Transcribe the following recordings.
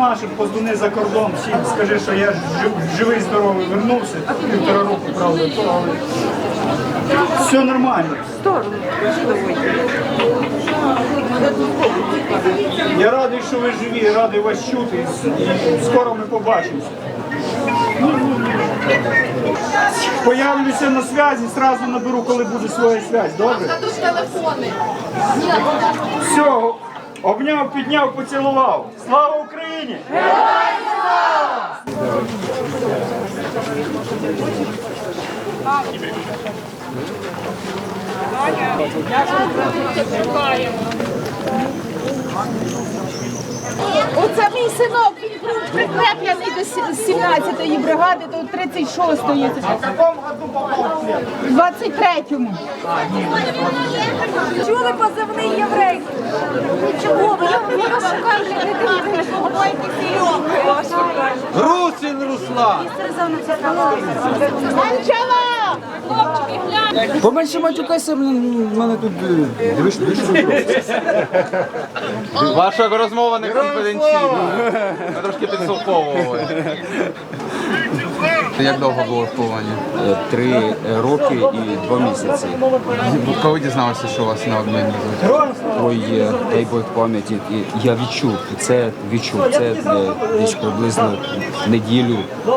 помаши, позвони за кордон, всім скажи, що я жив- живий, здоровий вернувся. Півтора року, правда, то, але все нормально. Я радий, що ви живі, радий вас чути. І скоро ми побачимося. Появлюся на зв'язі, зразу наберу, коли буде своя зв'язь. Добре? Все, обняв, підняв, поцілував. Слава Україні! Оце мій синок, він прикреплений до 17-ї бригади, до 36-ї. В якому году попав? В 23-му. Чули позивний Русин Руслан! Анчала! Поменше матюкайся, в мене тут дивишся дивиш, дивиш. Ваша розмова не конфіденційна. Ми трошки підслуховували. Як довго було в полоні? Е, Три роки і два місяці. Коли дізналися, що вас на обмінні звуть? Ой, дай Бог пам'яті. Я відчув, це відчув. Це е, десь приблизно неділю,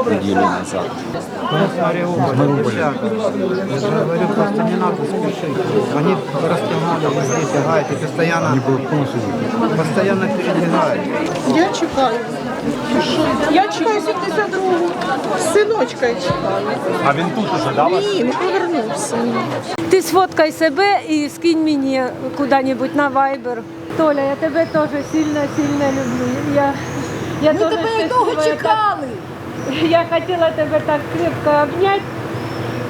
неділю назад. Говорю, просто не надо спешить. Они растягали, везде тягают и постоянно, постоянно передвигают. Я чекаю. Я чекаю 72-го. Синочка я чекаю. А він тут уже дав? Ні, не повернувся. Ти сфоткай себе і скинь мені куди-небудь на Viber. Толя, я тебе теж сильно-сильно люблю. Я, я Ми тебе довго чекали. Я хотіла тебе так крепко обняти.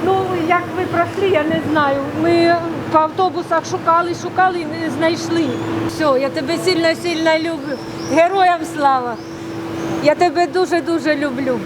Ну, як ви пройшли, я не знаю. Ми по автобусах шукали, шукали і не знайшли. Все, я тебе сильно-сильно люблю. Героям слава. Я тебе дуже-дуже люблю.